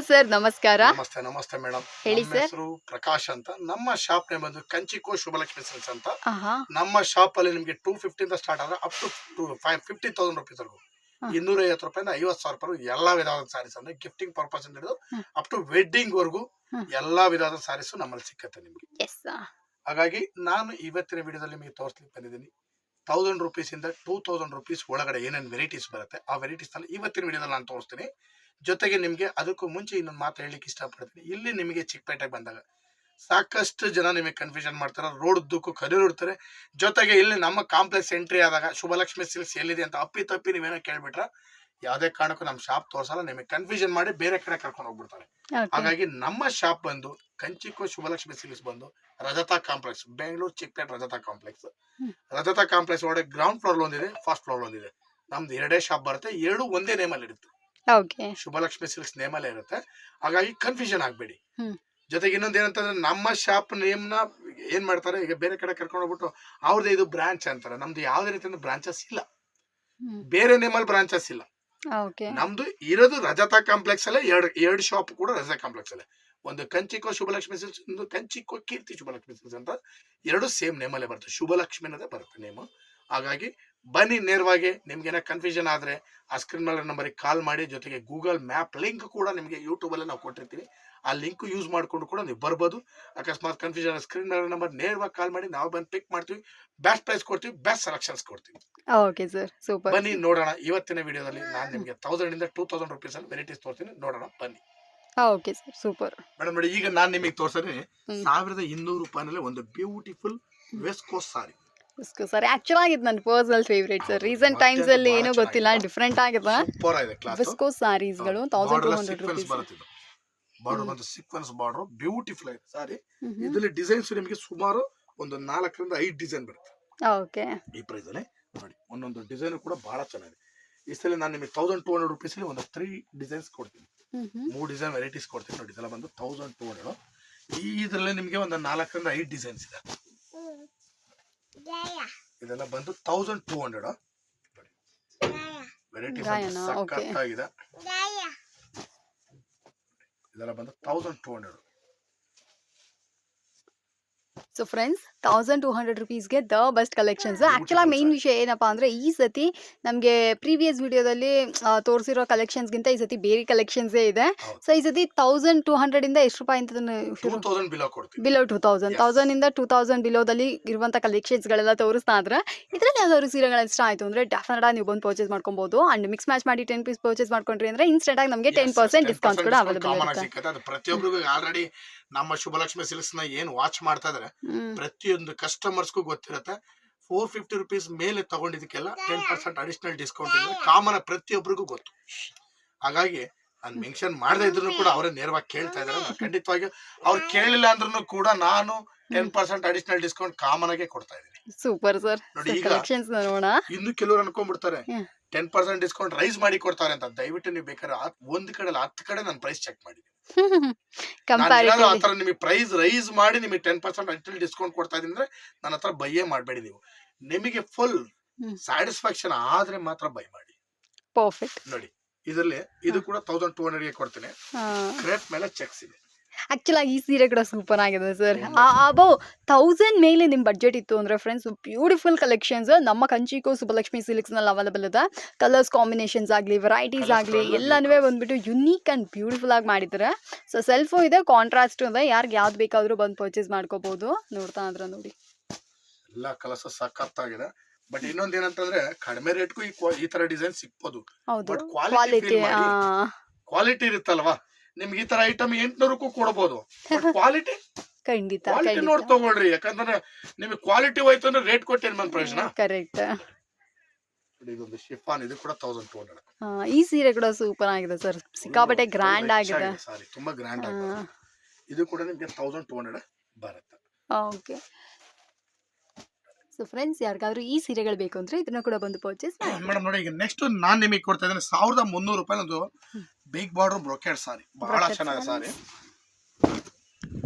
Sir ನಮಸ್ಕಾರ. ನಮಸ್ತೆ ನಮಸ್ತೆ ಮೇಡಮ್. ಹೇಳಿ ನಮ್ಮ sir. ಹೆಸರು ಪ್ರಕಾಶ್ ಅಂತ. ನಮ್ಮ ಶಾಪ್ ನೇಮ್ ಬಂದು ಕಂಚಿಕೋ ಶುಭಲಕ್ಷ್ಮಿ ಸೆನ್ಸ್ ಅಂತ. ಆಹಾ. ನಮ್ಮ ಶಾಪ್ ಅಲ್ಲಿ ನಿಮಗೆ ಟೂ ಫಿಫ್ಟಿಂದ ಸ್ಟಾರ್ಟ್ ಆದ್ರೆ up to two five fifty thousand rupees ವರೆಗೂ. ಹಾ. ಇನ್ನೂರ ಐವತ್ತು ರೂಪಾಯಿಂದ ಐವತ್ತು ಸಾವಿರ ರೂಪಾಯಿ ಎಲ್ಲಾ ವಿಧವಾದ ಸಾರೀಸ್ ಅಂದ್ರೆ ಗಿಫ್ಟಿಂಗ್ ಪರ್ಪಸ್ ಹಿಡಿದು ಹ್ಮ್. ಅಪ್ ಟು ವೆಡ್ಡಿಂಗ್ ವರೆಗೂ ಹ್ಮ್. ಎಲ್ಲಾ ವಿಧವಾದ ಸ್ಯಾರೀಸ್ ನಮ್ಮಲ್ಲಿ ಸಿಕ್ಕತ್ತೆ ನಿಮ್ಗೆ. ಹಾಗಾಗಿ ನಾನು ಇವತ್ತಿನ ವಿಡಿಯೋದಲ್ಲಿ ನಿಮಗೆ ತೋರಿಸ್ಲಿಕ್ಕೆ ಬಂದಿದ್ದೀನಿ. ತೌಸಂಡ್ ರುಪೀಸ್ ಇಂದ ಟೂ ತೌಸಂಡ್ ರುಪೀಸ್ ಒಳಗಡೆ ಏನೇನು ವೆರೈಟೀಸ್ ಬರುತ್ತೆ ಆ ವೆರೈಟೀಸ್ನಲ್ಲಿ ಇವತ್ತಿನ ವಿಡಿಯೋದಲ್ಲಿ ನಾನು ತೋರಿಸ್ತೀನಿ. ಜೊತೆಗೆ ನಿಮಗೆ ಅದಕ್ಕೂ ಮುಂಚೆ ಇನ್ನೊಂದು ಮಾತು ಹೇಳಲಿಕ್ಕೆ ಇಷ್ಟಪಡ್ತೀನಿ. ಇಲ್ಲಿ ನಿಮಗೆ ಚಿಕ್ಕಪೇಟೆಗೆ ಬಂದಾಗ ಸಾಕಷ್ಟು ಜನ ನಿಮಗೆ ಕನ್ಫ್ಯೂಷನ್ ಮಾಡ್ತಾರೆ ರೋಡ್ ದುಕ್ಕು ಕದಿರು ಇಡ್ತಾರೆ ಜೊತೆಗೆ ಇಲ್ಲಿ ನಮ್ಮ ಕಾಂಪ್ಲೆಕ್ಸ್ ಎಂಟ್ರಿ ಆದಾಗ ಶುಭಲಕ್ಷ್ಮಿ ಸಿಲ್ಸ್ ಎಲ್ಲಿದೆ ಅಂತ ಅಪ್ಪಿ ತಪ್ಪಿ ನೀವೇನೋ ಕೇಳ್ಬಿಟ್ರೆ ಯಾವುದೇ ಕಾರಣಕ್ಕೂ ನಮ್ಮ ಶಾಪ್ ತೋರ್ಸಲ್ಲ ನಿಮಗೆ ಕನ್ಫ್ಯೂಷನ್ ಮಾಡಿ ಬೇರೆ ಕಡೆ ಕರ್ಕೊಂಡು ಹೋಗ್ಬಿಡ್ತಾರೆ. ಹಾಗಾಗಿ ನಮ್ಮ ಶಾಪ್ ಬಂದು ಕಂಚಿಕೋ ಶುಭಲಕ್ಷ್ಮಿ ಸಿಲ್ಸ್ ಬಂದು Rajata complex Bengaluru Chickpet Rajata complex. Rajata complex ಒಳಗೆ ಗ್ರೌಂಡ್ ಫ್ಲೋರ್ ಒಂದಿದೆ ಫಸ್ಟ್ ಫ್ಲೋರ್ ಒಂದಿದೆ. ನಮ್ದು ಎರಡೇ ಶಾಪ್ ಬರುತ್ತೆ ಎರಡು ಒಂದೇ ನೇಮಲ್ಲಿ ಇರುತ್ತೆ. ಓಕೆ. ಶುಭಲಕ್ಷ್ಮಿ ಸಿಲ್ಕ್ಸ್ ಅಲ್ಲೇ ಇರುತ್ತೆ. ಹಾಗಾಗಿ ಕನ್ಫ್ಯೂಷನ್ ಆಗಬೇಡಿ. ಜೊತೆಗೆ ಇನ್ನೊಂದು ಏನಂತಂದ್ರೆ ನಮ್ಮ ಶಾಪ್ ನೇಮ್ನ ಏನ್ ಮಾಡ್ತಾರೆ? ಈಗ ಬೇರೆ ಕಡೆ ಕರ್ಕೊಂಡು ಹೋಗ್ಬಿಟ್ಟು ಅವ್ರದ್ದು ಇದು ಬ್ರಾಂಚ್ ಅಂತಾರೆ. ನಮ್ದು ಯಾವುದೇ ರೀತಿಯ ಬ್ರಾಂಚಸ್ ಇಲ್ಲ. ಬೇರೆ ನೇಮಲ್ಲಿ ಬ್ರಾಂಚಸ್ ಇಲ್ಲ. ನಮ್ದು ಇರೋದು ರಜತಾ ಕಾಂಪ್ಲೆಕ್ಸ್ ಅಲ್ಲೇ ಎರಡು ಎರಡು ಶಾಪ್ ಕೂಡ ರಜತಾ ಕಾಂಪ್ಲೆಕ್ಸ್ ಅಲ್ಲೇ. ಒಂದು ಕಂಚಿಕೋ ಶುಭಲಕ್ಷ್ಮಿ ಸಿಲ್ಸ್ ಒಂದು ಕಂಚಿಕೋ ಕೀರ್ತಿ ಶುಭಲಕ್ಷ್ಮಿ ಸಿಲ್ಸ್ ಅಂತ ಎರಡು ಸೇಮ್ ನೇಮಲ್ಲೇ ಬರುತ್ತೆ. ಶುಭಲಕ್ಷ್ಮಿ ಅನ್ನೋದೇ ಬರುತ್ತೆ ನೇಮ್ ಹಾಗಾಗಿ ಬನ್ನಿ ನೇರವಾಗಿ ನಿಮ್ಗೆ ಏನೋ ಕನ್ಫ್ಯೂಷನ್ ಆದ್ರೆ ಆ ಸ್ಕ್ರೀನ್ ಮೇಲೆ ನಂಬರಿಗೆ ಕಾಲ್ ಮಾಡಿ ಜೊತೆಗೆ ಗೂಗಲ್ ಮ್ಯಾಪ್ ಲಿಂಕ್ ಕೂಡ ನಿಮಗೆ ಯೂಟ್ಯೂಬ್ ಅಲ್ಲಿ ನಾವು ಕೊಟ್ಟಿರ್ತೀವಿ. ಆ ಲಿಂಕ್ ಯೂಸ್ ಮಾಡಿಕೊಂಡು ಕೂಡ ನೀವು ಬರ್ಬೋದು. ಅಕಸ್ಮಾತ್ ಕನ್ಫ್ಯೂಷನ್ ಸ್ಕ್ರೀನ್ ಮೇಲೆ ನಂಬರ್ ನೇರವಾಗಿ ಕಾಲ್ ಮಾಡಿ ನಾವು ಬಂದು ಪಿಕ್ ಮಾಡ್ತೀವಿ ಬೆಸ್ಟ್ ಪ್ರೈಸ್ ಕೊಡ್ತೀವಿ ಬೆಸ್ಟ್ ಸೆಲೆಕ್ಷನ್ಸ್ ಕೊಡ್ತೀವಿ. ಓಕೆ ಸರ್ ಸೂಪರ್ ಬನ್ನಿ ನೋಡೋಣ ಇವತ್ತಿನ ವಿಡಿಯೋದಲ್ಲಿ ನಾನು ನಿಮಗೆ ತೌಸಂಡ್ ಇಂದ ಟೂ ತೌಸಂಡ್ ರುಪೀಸ್ ಅಲ್ಲಿ ವೆರೈಟೀಸ್ ತೋರ್ತೀನಿ ನೋಡೋಣ ಬನ್ನಿ. ಓಕೆ ಸರ್ ಸೂಪರ್ ಮೇಡಮ್ ನೋಡಿ ಈಗ ನಾನು ನಿಮಗೆ ತೋರಿಸಿದ್ರೆ. ಸಾವಿರದ ಇನ್ನೂರು ರೂಪಾಯಿನಲ್ಲಿ ಒಂದು ಬ್ಯೂಟಿಫುಲ್ ವೆಸ್ಕೋ ಕೋಸ್ಟ್ ಸಾರಿ ಸರ್ ಆಕ್ಚುಲ್ ಆಗಿದ್ದು ನನ್ನ personal favourite sir recent times ಅಲ್ಲಿ ಏನೋ ಗೊತ್ತಿಲ್ಲ. ಡಿಫ್ರೆಂಟ್ ಆಗಿದೆ ಸೂಪರ್ ಆಗಿದೆ class thousand two hundred rupees ಬರುತ್ತಿದೆ ಬಾರ್ಡರ್. ಬಂದು ಸೀಕ್ವೆನ್ಸ್ ಬಾರ್ಡರ್ ಬ್ಯೂಟಿಫುಲ್ ಆಗಿದೆ ಸಾರಿ ಇದರಲ್ಲಿ ಡಿಸೈನ್ಸ್ ನಿಮಗೆ ಸುಮಾರು ಒಂದು ನಾಲ್ಕರಿಂದ ಐದು ಡಿಸೈನ್ ಬರುತ್ತೆ. ಓಕೆ. ಈ ಪ್ರೈಸ್ ಅಲ್ಲಿ ನೋಡಿ ಒಂದೊಂದು ಡಿಸೈನ್ ಕೂಡ ಬಹಳ ಚೆನ್ನಾಗಿದೆ. ಈ ಸಲ ನಾನು ನಿಮಗೆ ತೌಸಂಡ್ ಟೂ ಹಂಡ್ರೆಡ್ ರುಪೀಸ್ ಒಂದು ತ್ರೀ ಡಿಸೈನ್ಸ್ ಕೊಡ್ತೀನಿ. ಮೂರು ಡಿಸೈನ್ ವೆರೈಟೀಸ್ ಕೊಡ್ತೀನಿ ನೋಡಿ ಇದೆಲ್ಲ ಬಂದು ತೌಸಂಡ್ ಟೂ ಹಂಡ್ರೆಡ್ ಈ ಇದರಲ್ಲಿ ನಿಮಗೆ ಒಂದು ನಾಲ್ಕರಿಂದ ಐದು ಡಿಸೈನ್ಸ್ ಇದೆ. ಇದೆಲ್ಲ ಬಂದು ತೌಸಂಡ್ ಟೂ ಹಂಡ್ರೆಡ್ ವೆರೈಟಿ. ಸಖತ್ತಾಗಿದೆ. ಇದೆಲ್ಲ ಬಂದು thousand two hundred so friends thousand two hundred ರುಪೀಸ್ಗೆ the best collections ಆ್ಯಕ್ಚುಲಾಗಿ ಮೇನ್ ವಿಷಯ ಏನಪ್ಪ ಅಂದರೆ ಈ ಸತಿ ನಮಗೆ ಪ್ರೀವಿಯಸ್ ವಿಡಿಯೋದಲ್ಲಿ ತೋರಿಸಿರೋ ಕಲೆಕ್ಷನ್ಸ್ಗಿಂತ ಈ ಸತಿ ಬೇರೆ ಕಲೆಕ್ಷನ್ಸೇ ಇದೆ. ಸೊ ಈ ಸತಿ ತೌಸಂಡ್ ಟೂ ಹಂಡ್ರೆಡಿಂದ ಎಷ್ಟು ರೂಪಾಯಿ ಅಂತ ಬಿಲೋ ಟೂ ತೌಸಂಡ್. ತೌಸಂಡಿಂದ ಟೂ ತೌಸಂಡ್ ಬಿಲೋದಲ್ಲಿ ಇರುವಂಥ ಕಲೆಕ್ಷನ್ಸ್ಗಳೆಲ್ಲ ತೋರಿಸ್ತಾ ಇದ್ರೆ ಇದರಲ್ಲಿ ಯಾವ್ದಾದ್ರು ಸೀರೆಗಳು ಇಷ್ಟ ಆಯಿತು ಅಂದರೆ ಡೆಫಿನೆಟ್ ಆಗಿ ನೀವು ಬಂದು ಪರ್ಚೇಸ್ ಮಾಡ್ಕೊಬೋದು. ಆ್ಯಂಡ್ ಮಿಕ್ಸ್ ಮ್ಯಾಚ್ ಮಾಡಿ ಟೆನ್ ಪೀಸ್ ಪರ್ಚೇಸ್ ಮಾಡ್ಕೊಂಡ್ರಿ ಅಂದರೆ ಇನ್ಸ್ಟೆಂಟ್ ಆಗಿ ನಮಗೆ ಟೆನ್ ಪರ್ಸೆಂಟ್ ಡಿಸ್ಕೌಂಟ್ ಕೂಡ ಅವೈಲೇಬಲ್ ಇರುತ್ತೆ. ಪ್ರತಿಯೊಬ್ಬರಿಗೂ ಆಲ್ರೆಡಿ ನಮ್ಮ ಶುಭಲಕ್ಷ್ಮಿ ಸಿಲ್ಕ್ಸ್ ಏನು ವಾಚ್ ಮಾಡ್ತಾ ಹ್ಮ್. ಪ್ರತಿಯೊಂದು ಕಸ್ಟಮರ್ಸ್ಗೂ ಗೊತ್ತಿರುತ್ತೆ. ಫೋರ್ ಫಿಫ್ಟಿ ರುಪೀಸ್ ಮೇಲೆ ತಗೊಂಡಿದ್ದಕ್ಕೆಲ್ಲ ಟೆನ್ ಪರ್ಸೆಂಟ್ ಅಡಿಷನಲ್ ಡಿಸ್ಕೌಂಟ್ ಇದೆ ಕಾಮನ್ ಪ್ರತಿಯೊಬ್ಬರಿಗೂ ಗೊತ್ತು. ಹಾಗಾಗಿ ನಾನು ಮೆನ್ಷನ್ ಮಾಡದೇ ಇದ್ರು ಕೂಡ ಅವರೇ ನೇರವಾಗಿ ಕೇಳ್ತಾ ಇದಾರೆ. ನಾನ್ ಖಂಡಿತವಾಗಿ ಅವ್ರು ಕೇಳಿಲ್ಲ ಅಂದ್ರೂ ಕೂಡ ನಾನು ten percent additional discount common ಆಗಿ ಕೊಡ್ತಾ ಇದ್ದೀನಿ. ಸೂಪರ್ ಸರ್ ನೋಡಿ ಈಗ- ಇನ್ನು ಕೆಲವರು ಅನ್ಕೊಂಡ್ಬಿಡ್ತಾರೆ. ಟೆನ್ ಪರ್ಸೆಂಟ್ ಡಿಸ್ಕೌಂಟ್ ರೈಸ್ ಮಾಡಿ ಕೊಡ್ತಾರೆ ಅಂತ ದಯವಿಟ್ಟು ನೀವು ಬೇಕಾದ್ರೆ ಒಂದ್ ಕಡೆ ಹತ್ತು ಕಡೆ ನಾನು ಪ್ರೈಸ್ ಚೆಕ್ ಮಾಡಿದೆ ಆತರ ನಿಮಗೆ ಪ್ರೈಸ್ ರೈಸ್ ಮಾಡಿ ನಿಮಗೆ ಟೆನ್ ಪರ್ಸೆಂಟ್ ಅಡಿಷನಲ್ ಡಿಸ್ಕೌಂಟ್ ಕೊಡ್ತಾ ಇದೀನಿ ಅಂದ್ರೆ ನನ್ನ ಹತ್ರ ಬೈಯೇ ಮಾಡಬೇಡಿ ನೀವು. ನಿಮಗೆ ಫುಲ್. ಸ್ಯಾಟಿಸ್ಫ್ಯಾಕ್ಷನ್ ಆದ್ರೆ ಮಾತ್ರ ಬೈ ಮಾಡಿ. ಪರ್ಫೆಕ್ಟ್ ನೋಡಿ ಇದರಲ್ಲಿ ಇದು ಕೂಡ ತೌಸಂಡ್ ಟೂ ಹಂಡ್ರೆಡ್ಗೆ ಕೊಡ್ತೀನಿ. ಕ್ರೇಪ್ ಮೇಲೆ ಚೆಕ್ಸ್ ಇದೆ. ಆಕ್ಚುಲ್ ಆಗಿ ಈ ಸೀರೆ ಕೂಡ ಸೂಪರ್ ಆಗಿದೆ ಸರ್ ಅಬೌ ತೌಸಂಡ್ ಮೇಲೆ ನಿಮ್ಮ ಬಜೆಟ್ ಇತ್ತು ಅಂದರೆ ಫ್ರೆಂಡ್ಸ್ ಬ್ಯೂಟಿಫುಲ್ ಕಲೆಕ್ಷನ್ಸ್ ನಮ್ಮ ಕಂಚಿಕೋ ಸುಬ್ಬಲಕ್ಷ್ಮಿ ಸಿಲ್ಕ್ಸ್ನಲ್ಲಿ ಅವೈಲೇಬಲ್ ಇದೆ ಕಲರ್ಸ್ ಕಾಂಬಿನೇಷನ್ಸ್ ಆಗಲಿ ವೆರೈಟೀಸ್ ಆಗಲಿ ಎಲ್ಲ ಎಲ್ಲನೂ ಬಂದುಬಿಟ್ಟು ಯುನೀಕ್ ಆ್ಯಂಡ್ ಬ್ಯೂಟಿಫುಲ್ ಆಗಿ ಮಾಡಿದ್ದಾರೆ ಸೊ ಸೆಲ್ಫು ಇದೆ ಕಾಂಟ್ರಾಸ್ಟ್ ಇದೆ ಯಾರಿಗೆ ಯಾವ್ದು ಬೇಕಾದರೂ ಬಂದು ಪರ್ಚೇಸ್ ಮಾಡ್ಕೋಬೋದು. ನೋಡ್ತಾ ಅಂದ್ರೆ ನೋಡಿ. ಎಲ್ಲ ಕಲಸ ಸಖತ್ತಾಗಿದೆ ಬಟ್ ಇನ್ನೊಂದ್ ಏನಂತಂದ್ರೆ ಕಡಿಮೆ ರೇಟ್ಗೂ ಈ ಈ ತರ ಡಿಸೈನ್ But ಕ್ವಾಲಿಟಿ ಕ್ವಾಲಿಟಿ ಇರುತ್ತಲ್ವಾ? ನಿಮ್ಗೆ ಈ ತರ ಐಟಮ್ ಎಂಟ್ನೂರಕ್ಕೂ ಕೊಡಬಹುದು ಕ್ವಾಲಿಟಿ ಖಂಡಿತ ಕ್ವಾಲಿಟಿ ನೋಡಿ ತಗೊಳ್ರಿ ಯಾಕಂದ್ರೆ ನಿಮಗೆ ಕ್ವಾಲಿಟಿ ಹೋಯ್ತು ಅಂದ್ರೆ ರೇಟ್ ಕೊಟ್ಟೇನ್ ಏನ್ ಬಂದ್ ಪ್ರಯೋಜನ ಕರೆಕ್ಟ್ ಇದೊಂದು ಶಿಫಾನ್ ಇದು ಕೂಡ ತೌಸಂಡ್ ಟೂ ಹಂಡ್ರೆಡ್ ಈ ಸೀರೆ ಕೂಡ ಸೂಪರ್ ಆಗಿದೆ ಸರ್. ಸಿಕ್ಕಾಪಟ್ಟೆ ಗ್ರ್ಯಾಂಡ್ ಆಗಿದೆ. ಸಾರಿ ತುಂಬಾ ಗ್ರ್ಯಾಂಡ್ ಆಗಿದೆ. ಇದು ಕೂಡ ನಿಮಗೆ ತೌಸಂಡ್ ಟೂ ಹಂಡ್ರೆಡ್ ಬರುತ್ತೆ. ಓಕೆ ಸೊ ಫ್ರೆಂಡ್ಸ್ ಯಾರಿಗಾದ್ರೂ ಈ ಸೀರೆಗಳು ಬೇಕು ಅಂದ್ರೆ ಇದನ್ನ ಕೂಡ ಬಂದು ಪರ್ಚೇಸ್ ಮೇಡಮ್ ನೋಡಿ ಈಗ ನೆಕ್ಸ್ಟ್ ನಾನ್ ನಿಮಗೆ ಕೊಡ್ತಾ ಇದ್ದೇನೆ ಸಾವಿರದ ಮುನ್ನೂರು ರೂಪಾಯಿ ಒಂದು ಬಿಗ್ ಬಾರ್ಡರ್ ಬ್ರೊಕೆಟ್ ಸಾರಿ ಬಹಳ ಚೆನ್ನಾಗಿ ಚೆನ್ನಾಗಿದೆ ಸಾರಿ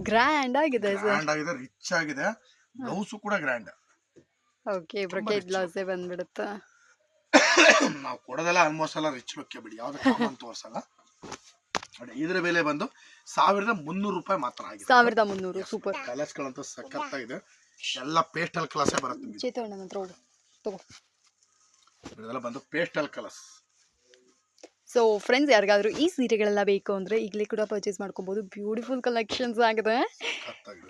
ಗ್ರ್ಯಾಂಡ್ ಆಗಿದೆ ಸರ್ ಗ್ರ್ಯಾಂಡ್ ಆಗಿದೆ ರಿಚ್ ಆಗಿದೆ. ಬ್ಲೌಸ್ ಕೂಡ ಗ್ರ್ಯಾಂಡ್ ಓಕೆ ಬ್ರೊಕೆಟ್ ಬ್ಲೌಸ್ ಏ ಬಂದ್ಬಿಡುತ್ತೆ? ನಾವು ಕೊಡೋದೆಲ್ಲ ಆಲ್ಮೋಸ್ಟ್ ಎಲ್ಲ ರಿಚ್ ಲುಕ್ ಬಿಡಿ. ಯಾವ್ದು ಕಾಮನ್ ತೋರ್ಸಲ್ಲ. ನೋಡಿ ಇದ್ರ ಬೆಲೆ ಬಂದು ಸಾವಿರದ ಮುನ್ನೂರು ರೂಪಾಯಿ ಮಾತ್ರ ಆಗಿದೆ. ಸಾವಿರದ ಮುನ್ನೂರು ಸೂಪರ್ ಕಲರ್ಸ್ಗಳಂತೂ ಸಖತ್ತಾಗಿದೆ. ಎಲ್ಲ ಪೇಸ್ಟಲ್ ಕಲರ್ಸೇ ಬರುತ್ತೆ ಹತ್ರ ಹೋಗು ತಗೋ. ಇದೆಲ್ಲ ಬಂದು ಪೇಸ್ಟಲ್ ಕಲರ್ಸ್ ಸೊ ಫ್ರೆಂಡ್ಸ್ ಯಾರಿಗಾದ್ರೂ ಈ ಸೀರೆಗಳೆಲ್ಲ ಬೇಕು ಅಂದರೆ ಈಗಲೇ ಕೂಡ ಪರ್ಚೇಸ್ ಮಾಡ್ಕೊಬೋದು. ಬ್ಯೂಟಿಫುಲ್ ಕಲೆಕ್ಷನ್ಸ್ ಆಗಿದೆ.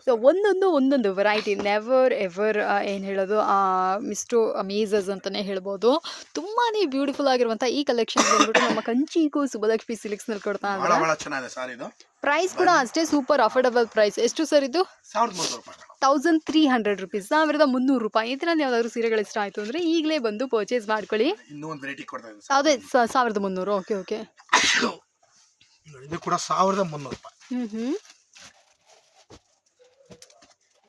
ಸೊ ಒಂದೊಂದು ಒಂದೊಂದು ವೆರೈಟಿ ನೆವರ್ ಎವರ್ ಏನು ಹೇಳೋದು? ಮಿಸ್ಟು ಅಮೇಸಸ್ ಅಂತಲೇ ಹೇಳ್ಬೋದು. ತುಂಬಾ ಬ್ಯೂಟಿಫುಲ್ ಆಗಿರುವಂಥ ಈ ಕಲೆಕ್ಷನ್ ಬಂದ್ಬಿಟ್ಟು ನಮ್ಮ ಕಂಚಿಗೂ ಸುಬಲಕ್ಷ್ಮಿ ಸಿಲ್ಕ್ಸ್ನಲ್ಲಿ ಕೊಡ್ತಾ ಇದೆ ಇದ್ದಾರೆ. ಪ್ರೈಸ್ ಕೂಡ ಅಷ್ಟೇ ಸೂಪರ್ ಅಫೋರ್ಡಬಲ್ ಪ್ರೈಸ್ ಎಷ್ಟು ಸರ್ ಇದು? ತೌಸಂಡ್ ತ್ರೀ ಹಂಡ್ರೆಡ್ ರುಪೀಸ್ ಸಾವಿರದ ಮುನ್ನೂರು ರೂಪಾಯಿ. ಇದರಲ್ಲಿ ಯಾವ್ದಾದ್ರು ಸೀರೆಗಳು ಇಷ್ಟ ಆಯಿತು ಅಂದರೆ ಈಗಲೇ ಬಂದು ಪರ್ಚೇಸ್ ಮಾಡ್ಕೊಳ್ಳಿ. ಇನ್ನೊಂದು ಯಾವುದೇ ಸಾವಿರದ ಮುನ್ನೂರು. ಓಕೆ ಓಕೆ ಇದು ಕೂಡ ಸಾವಿರದ ಮುನ್ನೂರು ರೂಪಾಯಿ. ಹ್ಞೂ ಹ್ಞೂ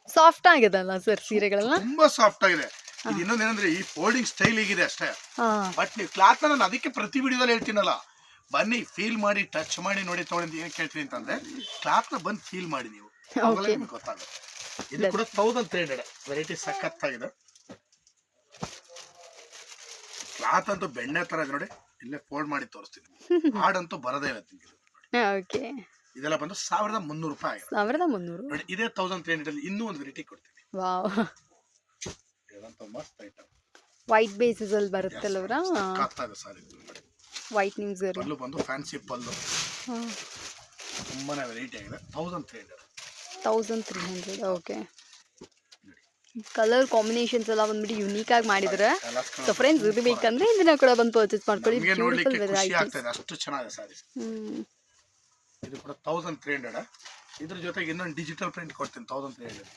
ಸಾಫ್ಟ್ ಆಗಿದೆಲ್ಲ ಸರ್ ಸೀರೆಗಳೆಲ್ಲ ತುಂಬಾ ಸಾಫ್ಟ್ ಆಗಿದೆ. ಇದು ಇನ್ನೊಂದೇನಂದ್ರೆ ಈ ಫೋಲ್ಡಿಂಗ್ ಸ್ಟೈಲ್ ಹೀಗಿದೆ ಅಷ್ಟೇ. ಬಟ್ ನೀವು ಕ್ಲಾತ್ ನಾನು ಅದಕ್ಕೆ ಪ್ರತಿ ವಿಡಿಯೋದಲ್ಲಿ ಹೇಳ್ತೀನಲ್ಲ. ಬನ್ನಿ ಫೀಲ್ ಮಾಡಿ ಟಚ್ ಮಾಡಿ ನೋಡಿ ಅಂತ ಏನ್ ಕೇಳ್ತೀನಿ ಅಂತಂದ್ರೆ ಕ್ಲಾತ್ನ ಬಂದು ಫೀಲ್ ಮಾಡಿ ನೀವು. ಅವಾಗಲೇ ನಿಮ್ಗೆ ಗೊತ್ತಾಗುತ್ತೆ. ಇದು ಕೂಡ ತೌಸಂಡ್ ತ್ರೀ ಹಂಡ್ರೆಡ್ ವೆರೈಟಿ ಸಖತ್ತಾಗಿದೆ. ಕ್ಲಾತ್ ಅಂತೂ ಬೆಣ್ಣೆ ತರ ಇದೆ ನೋಡಿ ಇಲ್ಲೇ ಫೋಲ್ಡ್ ಮಾಡಿ ತೋರಿಸ್ತೀನಿ. ಹಾಡಂತೂ ಬರದೇ ಇಲ್ಲ ತಿಂಗಳು ಓಕೆ ಇದೆಲ್ಲ ಬಂದು ಸಾವಿರದ ಮುನ್ನೂರು ರೂಪಾಯಿ ಆಗಿದೆ. ಸಾವಿರದ ಮುನ್ನೂರು? ನೋಡಿ ಇದೇ ತೌಸಂಡ್ ತ್ರೀ ಹಂಡ್ರೆಡ್ ಇನ್ನೂ ಒಂದು ವೆರೈಟಿ ಕೊಡ್ತೀನಿ. ವಾವ್ ಇದಂತೂ ಮಸ್ತ್ ಐಟಮ್ ವೈಟ್ ಬೇಸಿಸಲ್ಲಿ ಬರುತ್ತಲ್ಲವ್ರ ಸಖತ್ತಾಗಿದೆ ಸರ್. ಇದು ಸರಿ ಪಲ್ಲು ಬಂದು ಫ್ಯಾನ್ಸಿ ಪಲ್ಲು. ತುಂಬಾ ವೆರೈಟಿ ಆಗಿದೆ. Thousand three hundred thousand three hundred okay colour combinations ಎಲ್ಲ ಬಂದ್ಬಿಟ್ಟು ಯುನೀಕ್ ಆಗಿ ಮಾಡಿದ್ರೆ ಸೊ ಫ್ರೆಂಡ್ಸ್ ಇದು ಬೇಕಂದ್ರೆ ಇದನ್ನ ಕೂಡ ಬಂದು ಪರ್ಚೇಸ್ ಮಾಡ್ಕೊಳ್ಳಿ ಬ್ಯೂಟಿಫುಲ್ ಆಗ್ತದೆ ಅಷ್ಟು ಚೆನ್ನಾಗಿದೆ ಸಾರೀಸ್ ಇದು ಕೂಡ ತೌಸಂಡ್ ತ್ರೀ ಹಂಡ್ರೆಡ್ ಇದ್ರ ಜೊತೆಗೆ ಇನ್ನೊಂದು ಡಿಜಿಟಲ್ ಪ್ರಿಂಟ್ ಕೊಡ್ತೀನಿ ತೌಸಂಡ್ ತ್ರೀ ಹಂಡ್ರೆಡ್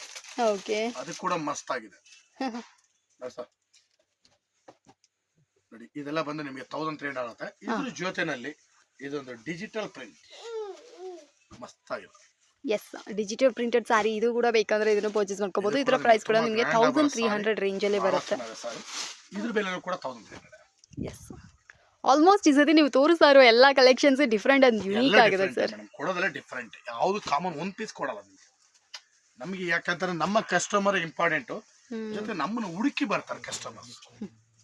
ಓಕೆ ಅದು ಕೂಡ ಮಸ್ತ್ ಆಗಿದೆ ನೋಡಿ ಇದೆಲ್ಲ ಬಂದು ನಿಮಗೆ ತೌಸಂಡ್ ತ್ರೀ ಹಂಡ್ರೆಡ್ ಆಗುತ್ತೆ. ಇದ್ರ ಜೊತೆನಲ್ಲಿ ಇದೊಂದು ಡಿಜಿಟಲ್ ಪ್ರಿಂಟ್ ಮಸ್ತ್ ಆಗಿದೆ ಎಸ್ ಡಿಜಿಟಲ್ ಪ್ರಿಂಟೆಡ್ ಸಾರಿ ಇದು ಕೂಡ ಬೇಕಂದ್ರೆ ಇದನ್ನು ಪರ್ಚೇಸ್ ಮಾಡ್ಕೋಬಹುದು ಇದು ಇದರ ಪ್ರೈಸ್ ಕೂಡ ನಿಮಗೆ ತೌಸಂಡ್ ತ್ರೀ ಹಂಡ್ರೆಡ್ ರೇಂಜಲ್ಲೇ ಬರುತ್ತೆ. ಇದ್ರ ಬೆಲೆ ಕೂಡ thousand three hundred yes almost ಈ ಸತಿ ನೀವು ತೋರಿಸ್ತಾ ಇರೋ ಎಲ್ಲ ಕಲೆಕ್ಷನ್ಸ್ ಡಿಫ್ರೆಂಟ್ ಅಂಡ್ ಯೂನಿಕ್ ಆಗಿದೆ ಸರ್ ಕೊಡೋದೆಲ್ಲ ಡಿಫ್ರೆಂಟ್ ಯಾವುದು ಕಾಮನ್ ಒಂದ್ ಪೀಸ್ ಕೊಡಲ್ಲ ನಿಮಗೆ. ನಮಗೆ ಯಾಕಂದ್ರೆ ನಮ್ಮ ಕಸ್ಟಮರ್ ಇಂಪಾರ್ಟೆಂಟು ಜೊತೆ ನಮ್ಮನ್ನು ಹುಡುಕಿ ಬರ್ತಾರೆ ಕಸ್ಟಮರ್ಸ್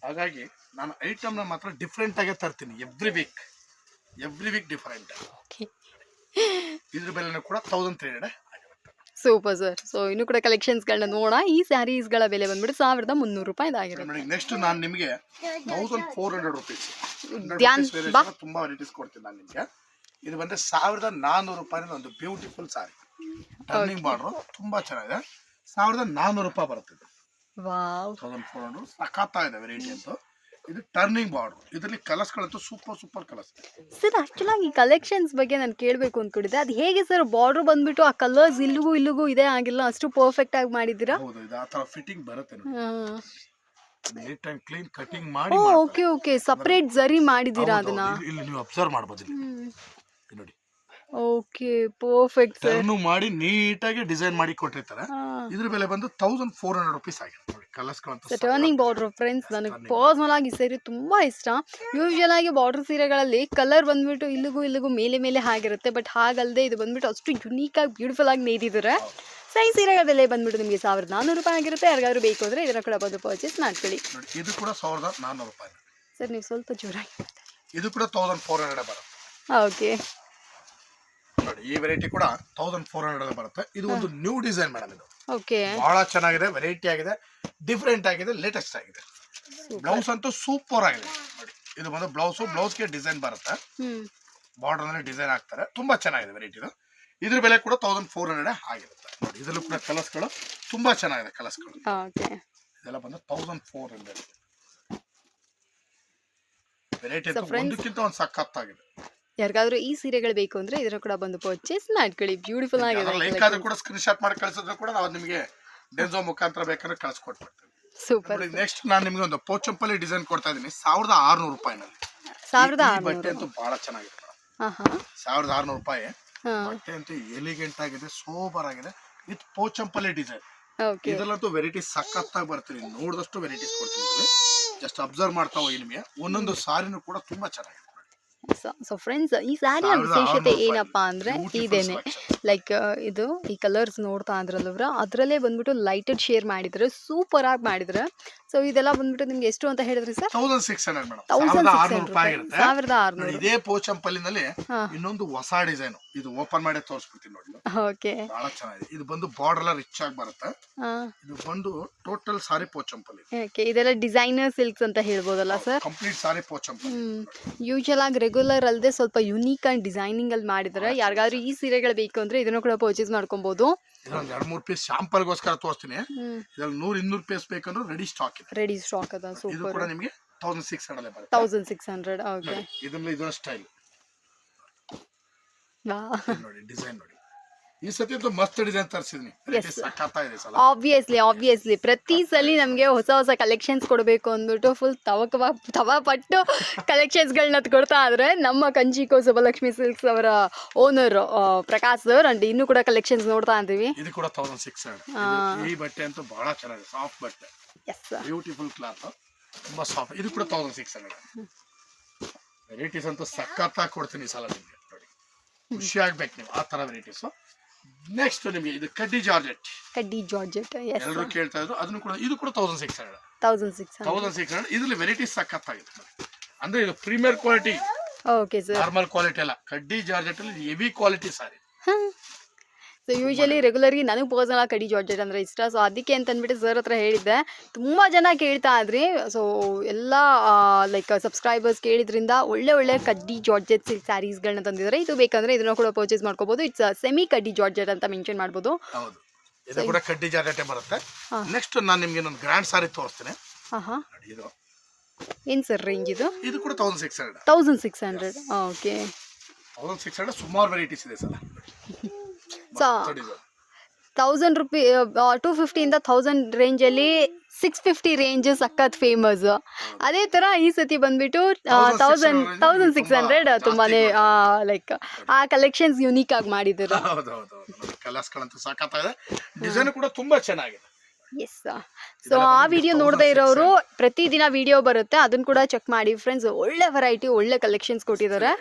ಹಾಗಾಗಿ ನಾನು ಐಟಮ್ನ ಮಾತ್ರ ಡಿಫ್ರೆಂಟ್ ಆಗೇ ತರ್ತೀನಿ. Every week every week different ಇದ್ರ ಬೆಲೆನೂ ಕೂಡ thousand three hundred super sir so ಇನ್ನು ಕೂಡ ಕಲೆಕ್ಷನ್ಸ್ಗಳನ್ನ ನೋಡೋಣ. ಈ ಸ್ಯಾರೀಸ್ಗಳ ಬೆಲೆ ಬಂದ್ಬಿಟ್ಟು ಸಾವಿರದ ಮುನ್ನೂರು ರೂಪಾಯಿ ಇದಾಗಿದೆ ನೆಕ್ಸ್ಟ್ ನಾನು ನಿಮಗೆ ತೌಸಂಡ್ ಫೋರ್ ಹಂಡ್ರೆಡ್ ರುಪೀಸ್ ತುಂಬಾ ವೆರೈಟೀಸ್ ಕೊಡ್ತೀನಿ ನಾನು ನಿಮಗೆ. ಇದು ಬಂದ್ರೆ ಸಾವಿರದ ನಾನ್ನೂರು ರೂಪಾಯಿ ಒಂದು ಬ್ಯೂಟಿಫುಲ್ ಸಾರಿ ಟರ್ನಿಂಗ್ ಬಾರ್ಡ್ರು ತುಂಬಾ ಚೆನ್ನಾಗಿದೆ. ಸಾವಿರದ ನಾನ್ನೂರು ರೂಪಾಯಿ ಬರುತ್ತೆ ತೌಸಂಡ್ ಫೋರ್ ಹಂಡ್ರೆಡ್ ಸಖತ್ತಾಗಿದೆ ವೆರೈಟಿ ಅಂತೂ. ಇದು ಟರ್ನಿಂಗ್ ಬಾರ್ಡರ್ ಇದರಲ್ಲಿ ಕಲರ್ಸ್ಗಳಂತೂ ಸೂಪರ್ ಸೂಪರ್ ಕಲರ್ಸ್ ಸರ್ ಆಕ್ಚುಲಾಗಿ ಈ ಕಲೆಕ್ಷನ್ಸ್ ಬಗ್ಗೆ ನಾನು ಕೇಳಬೇಕು ಅಂದ್ಕೊಂಡಿದ್ದೆ ಅದು ಹೇಗೆ ಸರ್ ಬಾರ್ಡರ್ ಬಂದ್ಬಿಟ್ಟು ಆ ಕಲರ್ಸ್ ಇಲ್ಲಿಗೂ ಇಲ್ಲಿಗೂ ಇದೇ ಆಗಿಲ್ಲ? ಅಷ್ಟು ಪರ್ಫೆಕ್ಟ್ ಆಗಿ ಮಾಡಿದ್ದೀರಾ? ಹೌದು ಇದು ಆ ತರ ಫಿಟ್ಟಿಂಗ್ ಬರುತ್ತೆ ನೀಟ್ ಅಂಡ್ ಕ್ಲೀನ್ ಕಟಿಂಗ್ ಮಾಡಿ ಓಕೆ ಓಕೆ ಸಪ್ರೇಟ್ ಜರಿ ಮಾಡಿದ್ದೀರಾ ಅದನ್ನ. ಇಲ್ಲಿ- ನೀವು ಅಬ್ಸರ್ವ್ ಮಾಡ್ಬೋದು ನೋಡಿ ಓಕೆ ಪರ್ಫೆಕ್ಟ್ ಸರ್. ಟರ್ನು ಮಾಡಿ ನೀಟಾಗಿ ಡಿಸೈನ್ ಮಾಡಿ ಕೊಟ್ಟಿರ್ತಾರೆ. ಇದ್ರ ಬೆಲೆ ಬಂದು thousand four hundred rupees colours ನೋಡಿ ಕಲರ್ಸ್ಗಳಂತೂ ಟರ್ನಿಂಗ್ ಬಾರ್ಡರ್ ಫ್ರೆಂಡ್ಸ್ ನನಗೆ ಪರ್ಸ್ನಲ್ ಆಗಿ ಸೀರೆ ತುಂಬಾ ಇಷ್ಟ. ಯೂಶುವಲ್ ಆಗಿ ಬಾರ್ಡರ್ ಸೀರೆಗಳಲ್ಲಿ ಕಲರ್ ಬಂದ್ಬಿಟ್ಟು ಇಲ್ಲಿಗೂ ಇಲ್ಲಿಗೂ ಮೇಲೆ ಮೇಲೆ ಆಗಿರುತ್ತೆ ಬಟ್ ಹಾಗಲ್ಲದೆ ಇದು ಬಂದ್ಬಿಟ್ಟು ಅಷ್ಟು ಯುನೀಕ್ ಆಗಿ ಬ್ಯೂಟಿಫುಲ್ ಆಗಿ ನೇದಿದ್ದಾರೆ ಸೊ ಈ ಸೀರೆಗಳ ಬೆಲೆ ಬಂದ್ಬಿಟ್ಟು ನಿಮಗೆ ಸಾವಿರದ ನಾನ್ನೂರು ರೂಪಾಯಿ ಆಗಿರುತ್ತೆ. ಯಾರಿಗಾದ್ರು ಬೇಕು ಅಂದರೆ ಇದನ್ನ ಕೂಡ ಬಂದು ಪರ್ಚೇಸ್ ಮಾಡ್ಕೊಳ್ಳಿ. ನೋಡಿ ಇದು ಕೂಡ ಸಾವಿರದ ನಾನ್ನೂರು ರೂಪಾಯಿ. ಸರ್ ನೀವು ಸ್ವಲ್ಪ ಜೋರಾಗಿ ಇದು ಕೂಡ ತೌಸಂಡ್ ಫೋರ್ ಹಂಡ್ರೆಡ್ ಬರುತ್ತೆ. ಓಕೆ. ನೋಡಿ ಈ ವೆರೈಟಿ ಕೂಡ ತೌಸಂಡ್ ಫೋರ್ ಹಂಡ್ರೆಡ್ ಬರುತ್ತೆ. ಇದು ಒಂದು ನ್ಯೂ ಡಿಸೈನ್ ಮೇಡಮ್ ಇದು. ಓಕೆ ಬಹಳ ಚೆನ್ನಾಗಿದೆ ವೆರೈಟಿ ಆಗಿದೆ ಡಿಫ್ರೆಂಟ್ ಆಗಿದೆ ಲೇಟೆಸ್ಟ್ ಆಗಿದೆ. ಬ್ಲೌಸ್ ಅಂತೂ ಸೂಪರ್ ಆಗಿದೆ. ನೋಡಿ ಇದು ಬಂದು ಬ್ಲೌಸು ಬ್ಲೌಸ್ಗೆ ಡಿಸೈನ್ ಬರುತ್ತೆ. ಬಾರ್ಡರ್ನಲ್ಲಿ ಡಿಸೈನ್ ಹಾಕ್ತಾರೆ. ತುಂಬಾ ಚೆನ್ನಾಗಿದೆ ವೆರೈಟಿ ಇದು. ಇದ್ರ ಬೆಲೆ ಕೂಡ ತೌಸಂಡ್ ಫೋರ್ ಹಂಡ್ರೆಡ್ ಆಗಿರುತ್ತೆ. ನೋಡಿ ಇದರಲ್ಲೂ ಕೂಡ ಕಲರ್ಸ್ಗಳು ತುಂಬಾ ಚೆನ್ನಾಗಿದೆ ಕಲರ್ಸ್ಗಳು ಇದೆಲ್ಲ ಬಂದು ತೌಸಂಡ್ ಫೋರ್ ಹಂಡ್ರೆಡ್ ವೆರೈಟಿ ಒಂದಕ್ಕಿಂತ ಒಂದು ಸಖತ್ತಾಗಿದೆ. ಯಾರಿಗಾದ್ರೂ ಈ ಸೀರೆಗಳು ಬೇಕು ಅಂದ್ರೆ ಇದ್ರ ಕೂಡ ಬಂದು ಪರ್ಚೇಸ್ ಮಾಡ್ಕೊಳ್ಳಿ. ಬ್ಯೂಟಿಫುಲ್ ಆಗಿದೆ ಕೂಡ ಸ್ಕ್ರೀನ್ ಶಾಟ್ ಮಾಡಿ ಕಳಿಸಿದ್ರು ಕೂಡ ನಾವು ನಿಮಗೆ ಡೆನ್ಸೋ ಮುಖಾಂತರ ಬೇಕಂದ್ರೆ ಕಳ್ಸಿಕೊಟ್ಬಿಡ್ತೀವಿ ಸೂಪರ್ ನೆಕ್ಸ್ಟ್ ನಾನು ನಿಮಗೆ ಒಂದು ಪೋಚಂಪಲ್ಲಿ ಡಿಸೈನ್ ಕೊಡ್ತಾ ಇದ್ದೀನಿ. ಸಾವಿರದ ಆರುನೂರು ರೂಪಾಯಿನಲ್ಲಿ. ಸಾವಿರದ ಬಟ್ಟೆ ಅಂತೂ ಬಹಳ ಚೆನ್ನಾಗಿದೆ ಸಾವಿರದ ಆರುನೂರು ರೂಪಾಯಿ. ಬಟ್ಟೆ ಅಂತೂ ಎಲಿಗೆಂಟ್ ಆಗಿದೆ ಸೂಪರ್ ಆಗಿದೆ. ವಿತ್ ಪೋಚಂಪಲ್ಲಿ ಡಿಸೈನ್ ಇದರಲ್ಲಂತೂ ವೆರೈಟಿ ಸಖತ್ತಾಗಿ ಬರ್ತೀನಿ ನೋಡಿದಷ್ಟು ವೆರೈಟೀಸ್ ಕೊಡ್ತೀನಿ. ಜಸ್ಟ್ ಅಬ್ಸರ್ವ್ ಮಾಡ್ತಾ ಹೋಗಿ ನಿಮಗೆ. ಒಂದೊಂದು ಸಾರಿನೂ ಕೂಡ ತುಂಬಾ ಚೆನ್ನಾಗಿದೆ. ಸೊ ಫ್ರೆಂಡ್ಸ್ ಈ ಸ್ಯಾರಿಯ ವಿಶೇಷತೆ ಏನಪ್ಪ ಅಂದ್ರೆ ಇದೇನೆ. ಲೈಕ್ ಇದು ಈ ಕಲರ್ಸ್ ನೋಡ್ತಾ ಅಂದ್ರಲ್ಲವ್ರ ಅದರಲ್ಲೇ ಬಂದ್ಬಿಟ್ಟು ಲೈಟೆಡ್ ಶೇರ್ ಮಾಡಿದ್ರೆ ಸೂಪರ್ ಆಗಿ ಮಾಡಿದ್ರೆ. ಸೊ ಇದೆಲ್ಲ ಬಂದ್ಬಿಟ್ಟು ನಿಮ್ಗೆ ಎಷ್ಟು ಅಂತ ಹೇಳಿದ್ರಿ ಸರ್ ತೌಸಂಡ್ ಸಿಕ್ಸ್ ಹಂಡ್ರೆಡ್ ಸಾವಿರದ ಆರುನೂರು ಇದೇ ಪೋಚಂಪಲ್ಲಿನಲ್ಲಿ ಇನ್ನೊಂದು ಹೊಸ ಡಿಸೈನ್ ಇದು ಓಪನ್ ಮಾಡಿ ತೋರಿಸ್ಬಿಡ್ತೀನಿ ನೋಡಿ ಓಕೆ. ಬಹಳ ಚೆನ್ನಾಗಿದೆ. ಇದು ಬಂದು ಬಾರ್ಡರ್ ಎಲ್ಲ ರಿಚ್ ಆಗಿ ಬರುತ್ತೆ. ಇದು ಬಂದು ಟೋಟಲ್ ಸಾರಿ ಪೋಚಂಪಲ್ಲಿ ಓಕೆ ಇದೆಲ್ಲ ಡಿಸೈನರ್ ಸಿಲ್ಕ್ಸ್ ಅಂತ ಹೇಳ್ಬೋದಲ್ಲ sir? Complete sari Pochampalli usual ಆಗಿ ರೆಗ್ಯುಲರ್ ಅಲ್ಲದೆ ಸ್ವಲ್ಪ ಯುನೀಕ್ ಆಗಿ ಡಿಸೈನಿಂಗ್ ಅಲ್ಲಿ ಮಾಡಿದ್ರೆ ಯಾರಿಗಾದ್ರೂ ಈ ಸೀರೆಗಳು ಬೇಕು ಅಂದ್ರೆ ಇದನ್ನು ಕೂಡ ಪರ್ಚೇಸ್ ಮಾಡ್ಕೊಬಹುದು ಇದೊಂದು ಎರಡು ಮೂರು ಪೀಸ್ ಶಾಂಪಲ್ಗೋಸ್ಕರ ತೋರಿಸ್ತೀನಿ. ಇದ್ರಲ್ಲಿ ನೂರು ಇನ್ನೂರು ಪೀಸ್ ಬೇಕಂದ್ರೆ ರೆಡಿ ಸ್ಟಾಕ್ ಇದೆ. ರೆಡಿ ಸ್ಟಾಕ್ ಅದ ಇದು ಕೂಡ ನಿಮಗೆ ತೌಸಂಡ್ ಸಿಕ್ಸ್ ಹಂಡ್ರೆಡ್ ಬರುತ್ತೆ. ತೌಸಂಡ್ ಸಿಕ್ಸ್ ಹಂಡ್ರೆಡ್ ಓಕೆ ಇದನ್ನ ಇದೊಂದು ಸ್ಟೈಲ್ ನೋಡಿ ಡಿಸೈನ್ ನೋಡಿ. ಈ ಸತಿ ಅಂತೂ ಮಸ್ತ್ ಡಿಸೈನ್ ತರಿಸಿದ್ನಿ. Yes. ಇದೆ ಸಲ. ಆಬ್ವಿಯಸ್ಲಿ ಆಬ್ವಿಯಸ್ಲಿ ಪ್ರತಿ ಸಲ ನಮಗೆ ಹೊಸ ಹೊಸ ಕಲೆಕ್ಷನ್ಸ್ ಕೊಡಬೇಕು ಅಂದ್ಬಿಟ್ಟು ಫುಲ್ ತವಕ ತವ ಪಟ್ಟು ಕಲೆಕ್ಷನ್ಸ್ಗಳನ್ನ ಕೊಡ್ತಾ ಆದ್ರೆ ನಮ್ಮ ಕಂಚಿಕೋ ಸುಬ್ಬಲಕ್ಷ್ಮಿ ಸಿಲ್ಕ್ಸ್ ಅವರ ಓನರ್ ಪ್ರಕಾಶ್ ಸರ್ ಅಂಡ್ ಇನ್ನೂ ಕೂಡ ಕಲೆಕ್ಷನ್ಸ್ ನೋಡ್ತಾ ಇದ್ದೀವಿ. ಇದು ಕೂಡ ತೌಸಂಡ್ ಸಿಕ್ಸ್ ಈ ಬಟ್ಟೆ ಅಂತೂ ಬಹಳ ಚೆನ್ನಾಗಿದೆ ಸಾಫ್ಟ್ ಬಟ್ಟೆ. ಬ್ಯೂಟಿಫುಲ್ ಕ್ಲಾತ್ ತುಂಬಾ ಸಾಫ್ಟ್ ಇದು ಕೂಡ ತೌಸಂಡ್ ಸಿಕ್ಸ್ ಹಂಡ್ರೆಡ್ ವೆರೈಟೀಸ್ ಅಂತೂ ಸಖತ್ತಾಗಿ ಕೊಡ್ತೀನಿ ಈ ಸಲ ನಿಮಗೆ. ಖುಷಿ ಆಗ್ಬೇಕು ನೀವು ಆ ತರ ವೆರೈಟೀಸು ನೆಕ್ಸ್ಟ್ ನಿಮಗೆ ಇದು ಕಡ್ಡಿ ಜಾರ್ಜೆಟ್. ಕಡ್ಡಿ ಜಾರ್ಜೆಟ್ ಎಲ್ಲರೂ ಕೇಳ್ತಾ ಇದ್ರು ಅದನ್ನು ಕೂಡ ಇದು ಕೂಡ thousand six hundred thousand six thousand six hundred ಇದ್ರಲ್ಲಿ ವೆರೈಟೀಸ್ ಸಖತ್ತಾಗಿದೆ ಅಂದರೆ ಅಂದ್ರೆ ಇದು premier quality okay sir normal quality ಅಲ್ಲ ಕಡ್ಡಿ ಜಾರ್ಜೆಟ್ ಅಲ್ಲಿ heavy quality sari. So usually ರೆಗ್ಯುಲರ್ಗೆ ನನಗೆ ಪರ್ಸನಲ್ ಆಗಿ ಕಡಿ ಜಾರ್ಜೆಟ್ ಅಂದರೆ ಇಷ್ಟ. ಸೊ ಅದಕ್ಕೆ ಅಂತ ಅಂದ್ಬಿಟ್ಟು ಸರ್ ಹತ್ರ ಹೇಳಿದ್ದೆ. ತುಂಬ ಜನ ಕೇಳ್ತಾ ಇದ್ರಿ. ಸೊ ಎಲ್ಲ ಲೈಕ್ ಸಬ್ಸ್ಕ್ರೈಬರ್ಸ್ ಕೇಳಿದ್ರಿಂದ ಒಳ್ಳೆ ಒಳ್ಳೆ ಕಡ್ಡಿ ಜಾರ್ಜೆಟ್ ಸಿಲ್ಕ್ ಸ್ಯಾರೀಸ್ಗಳನ್ನ ತಂದಿದ್ದಾರೆ ಇದು ಬೇಕಂದ್ರೆ ಇದನ್ನು ಕೂಡ ಪರ್ಚೇಸ್ ಮಾಡ್ಕೋಬೋದು. ಇಟ್ಸ್ ಸೆಮಿ ಕಡ್ಡಿ ಜಾರ್ಜೆಟ್ ಅಂತ ಮೆನ್ಷನ್ ಮಾಡ್ಬೋದು. ಹೌದು. ಇದು ಕೂಡ ಕಡ್ಡಿ ಜಾರ್ಜೆಟ್ ಬರುತ್ತೆ. ನೆಕ್ಸ್ಟ್ ನಾನು ನಿಮಗೆ ಒಂದು ಗ್ರ್ಯಾಂಡ್ ಸಾರಿ ತೋರಿಸ್ತೀನಿ. ಹಾಂ ಹಾಂ ನೋಡಿ ಇದು. ಏನು ಸರ್ ರೇಂಜ್ ಇದು? ಇದು ಕೂಡ thousand six hundred thousand six hundred okay thousand six hundred ಸುಮಾರು ವೆರೈಟೀಸ್ ಇದೆ ಸಲ ಸೊ. ತೌಸಂಡ್ ರುಪಿ ಟೂ ಫಿಫ್ಟಿಯಿಂದ ತೌಸಂಡ್ ರೇಂಜಲ್ಲಿ ಸಿಕ್ಸ್ ಫಿಫ್ಟಿ ರೇಂಜ್ ಸಖತ್ ಫೇಮಸ್ ಅದೇ ಥರ ಈ ಸತಿ ಬಂದ್ಬಿಟ್ಟು ತೌಸಂಡ್ ತೌಸಂಡ್ ಸಿಕ್ಸ್ ಹಂಡ್ರೆಡ್ ತುಂಬಾನೇ ಲೈಕ್ ಆ ಕಲೆಕ್ಷನ್ಸ್ ಯುನೀಕ್ ಆಗಿ ಮಾಡಿದ್ದಾರೆ ಡಿಸೈನ್ ಕೂಡ ತುಂಬಾ ಚೆನ್ನಾಗಿದೆ. ಎಸ್ ಸೊ ಆ ವಿಡಿಯೋ ನೋಡದೇ ಇರೋರು ಪ್ರತಿದಿನ ವಿಡಿಯೋ ಬರುತ್ತೆ ಅದನ್ನ ಕೂಡ ಚೆಕ್ ಮಾಡಿ. ಫ್ರೆಂಡ್ಸ್ ಒಳ್ಳೆ ವೆರೈಟಿ ಒಳ್ಳೆ ಕಲೆಕ್ಷನ್ಸ್ ಕೊಟ್ಟಿದ್ದಾರೆ.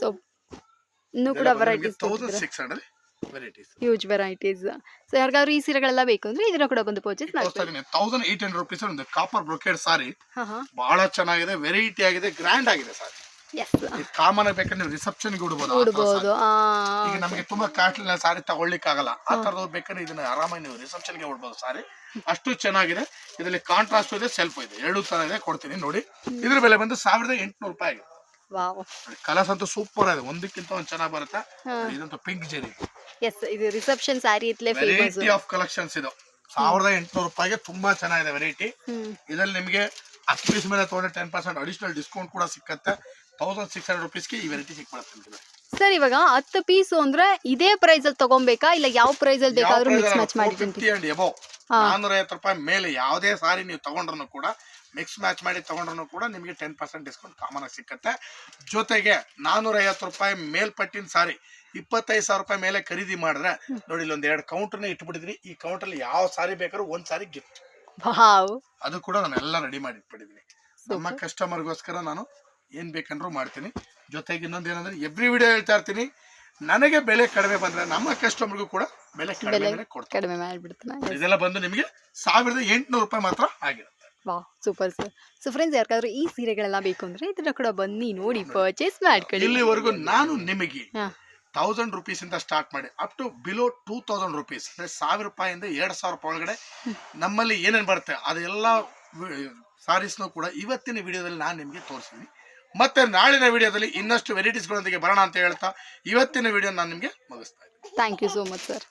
ಸೊ ಇನ್ನೂ ಕೂಡ varieties varieties huge varieties so ಯಾರಿಗಾದ್ರು ಈ ಸೀರೆಗಳೆಲ್ಲ ಬೇಕು ಅಂದ್ರೆ ಇದನ್ನ ಕೂಡ ಬಂದು ಪರ್ಚೇಸ್ ಇದೀನಿ ತೌಸಂಡ್ ಏಟ್ ಹಂಡ್ರೆಡ್ ರುಪೀಸ್ ಒಂದು ಕಾಪರ್ ಬ್ರೊಕೇಡ್ ಸಾರಿ ಬಹಳ ಚೆನ್ನಾಗಿದೆ ವೆರೈಟಿ ಆಗಿದೆ ಗ್ರ್ಯಾಂಡ್ ಆಗಿದೆ ಸಾರಿ ಕಾಮನ್ ಆಗಿ ಬೇಕಾದ್ರೆ ಉಡ್ಬೋದು ಸಾರಿ. ಈಗ ನಮಗೆ ತುಂಬಾ ಕಾಸ್ಟ್ಲಿ ಸಾರಿ ತಗೊಳ್ಲಿಕ್ಕೆ ಆಗಲ್ಲ ಆ ತರದ ಬೇಕಂದ್ರೆ ಇದನ್ನ ಆರಾಮಾಗಿ ನೀವು ರಿಸೆಪ್ಷನ್ಗೆ ಉಡ್ಬೋದು ಸಾರಿ ಅಷ್ಟು ಚೆನ್ನಾಗಿದೆ. ಇದರಲ್ಲಿ ಕಾಂಟ್ರಾಸ್ಟ್ ಇದೆ ಸೆಲ್ಫ್ ಇದೆ. ಎರಡು ತರ ಇದೆ ಕೊಡ್ತೀನಿ ನೋಡಿ. ಇದ್ರ ಬೆಲೆ ಬಂದು ಸಾವಿರದ ಎಂಟುನೂರು ರೂಪಾಯಿ ಆಗಿದೆ. ಕಲರ್ಸ್ ಅಂತೂ ಸೂಪರ್ ಆಗಿದೆ. ಒಂದಕ್ಕಿಂತ ಒಂದು ಚೆನ್ನಾಗಿ ಬರುತ್ತೆ. ಇದಂತೂ ಪಿಂಕ್ ಜೆರಿ ಎಸ್ ಇದು ರಿಸೆಪ್ಷನ್ ಸ್ಯಾರಿ ಇತ್ಲೇ ಫೇಮಸ್ ವೆರೈಟಿ ಆಫ್ ಕಲೆಕ್ಷನ್ಸ್ ಇದು. ಸಾವಿರದ ಎಂಟುನೂರು ರೂಪಾಯಿಗೆ ತುಂಬಾ ಚೆನ್ನಾಗಿದೆ ವೆರೈಟಿ ಇದರಲ್ಲಿ ನಿಮಗೆ ಹತ್ತು ಪೀಸ್ ಮೇಲೆ ತೊಗೊಂಡ್ರೆ ಟೆನ್ ಪರ್ಸೆಂಟ್ ಅಡಿಷನಲ್ ಡಿಸ್ಕೌಂಟ್ ಕೂಡ ಸಿಕ್ಕತ್ತೆ. ತೌಸಂಡ್ ಸಿಕ್ಸ್ ಹಂಡ್ರೆಡ್ ರುಪೀಸ್ಗೆ ಈ ವೆರೈಟಿ ಸಿಕ್ಬಿಡುತ್ತೆ. ಸರ್ ಇವಾಗ ಹತ್ತು ಪೀಸ್ ಅಂದ್ರೆ ಇದೇ ಪ್ರೈಸ್ ಅಲ್ಲಿ ತಗೊಬೇಕಾ? ಇಲ್ಲ ಯಾವ ಪ್ರೈಸ್ ಅಲ್ಲಿ ಬೇಕಾದ್ರೂ ಮಿಕ್ಸ್ ಮ್ಯಾಚ್ ಮಾಡಿ 450 and above. ನಾನ್ನೂರ ಐವತ್ತು ರೂಪಾಯಿ ಮೇಲೆ ಯಾವುದೇ ಸಾರಿ ನೀವು ತಗೊಂಡ್ರು ಕೂಡ ಮಿಕ್ಸ್ ಮ್ಯಾಚ್ ಮಾಡಿ ತಗೊಂಡ್ರು ಕೂಡ ನಿಮಗೆ ಟೆನ್ ಪರ್ಸೆಂಟ್ ಡಿಸ್ಕೌಂಟ್ ಕಾಮನ್ ಆಗಿ ಸಿಕ್ಕತ್ತೆ. ಜೊತೆಗೆ ನಾನ್ನೂರ ಐವತ್ತು ರೂಪಾಯಿ ಮೇಲ್ಪಟ್ಟಿನ ಸಾರಿ ಇಪ್ಪತ್ತೈದು ಸಾವಿರ ರೂಪಾಯಿ ಮೇಲೆ ಖರೀದಿ ಮಾಡಿದ್ರೆ ನೋಡಿ ಒಂದ್ ಎರಡು ಕೌಂಟರ್ನ ಇಟ್ಬಿಡಿದ್ರಿ ಈ ಕೌಂಟರ್ಲಿ ಯಾವ ಸಾರಿ ಬೇಕಾದ್ರೂ ಒಂದ್ ಸಾರಿ ಗಿಫ್ಟ್ ಅದು ಕೂಡ ನಾನು ಎಲ್ಲ ರೆಡಿ ಮಾಡಿ ಇಟ್ಬಿಟ್ಟಿದ್ದೀನಿ ನಮ್ಮ ಕಸ್ಟಮರ್ಗೋಸ್ಕರ ನಾನು ಏನ್ ಬೇಕಂದ್ರೂ ಮಾಡ್ತೀನಿ. ಜೊತೆಗೆ ಇನ್ನೊಂದು ಏನಂದ್ರೆ ಎವ್ರಿ ವಿಡಿಯೋ ಹೇಳ್ತಾ ಇರ್ತೀನಿ. ನನಗೆ ಬೆಲೆ ಕಡಿಮೆ ಬಂದ್ರೆ ನಮ್ಮ ಕಸ್ಟಮರ್ಗೂ ಕೂಡ ಬೆಲೆ ಕಡಿಮೆ ಕಡಿಮೆ ಮಾಡ್ಬಿಡ್ತಾನೆ ಇದೆಲ್ಲ ಬಂದು ನಿಮಗೆ ಸಾವಿರದ ಎಂಟುನೂರು ರೂಪಾಯಿ ಮಾತ್ರ ಆಗಿರುತ್ತೆ. ವಾ ಸೂಪರ್ ಸರ್ ಸೊ ಫ್ರೆಂಡ್ಸ್ ಯಾರಿಗಾದ್ರೂ ಈ ಸೀರೆಗಳೆಲ್ಲ ಬೇಕು ಅಂದ್ರೆ ಇದನ್ನ ಕೂಡ ಬನ್ನಿ ನೋಡಿ ಪರ್ಚೇಸ್ ಮಾಡ್ಕೊಳ್ಳಿ. ಇಲ್ಲಿವರೆಗೂ ನಾನು ನಿಮಗೆ ಥೌಸಂಡ್ ತೌಸಂಡ್ ರುಪೀಸ್ ಇಂದ ಸ್ಟಾರ್ಟ್ ಮಾಡಿ up to below two thousand rupees ಅಂದ್ರೆ ಸಾವಿರ ರೂಪಾಯಿಂದ ಎರಡ್ ಸಾವಿರ ರೂಪಾಯಿ ಒಳಗಡೆ ನಮ್ಮಲ್ಲಿ ಏನೇನ್ ಬರುತ್ತೆ ಅದೆಲ್ಲ ಸಾರೀಸ್ನೂ ಕೂಡ ಇವತ್ತಿನ ವಿಡಿಯೋದಲ್ಲಿ ನಾನು ನಿಮಗೆ ತೋರಿಸ್ತೀನಿ. ಮತ್ತೆ ನಾಳಿನ ವಿಡಿಯೋದಲ್ಲಿ ಇನ್ನಷ್ಟು ವೆರೈಟೀಸ್ಗಳೊಂದಿಗೆ ಬರೋಣ ಅಂತ ಹೇಳ್ತಾ ಇವತ್ತಿನ ವಿಡಿಯೋ ನಾನು ನಿಮಗೆ ಮುಗಿಸ್ತಾ ಇದ್ದೀನಿ. Thank you so much sir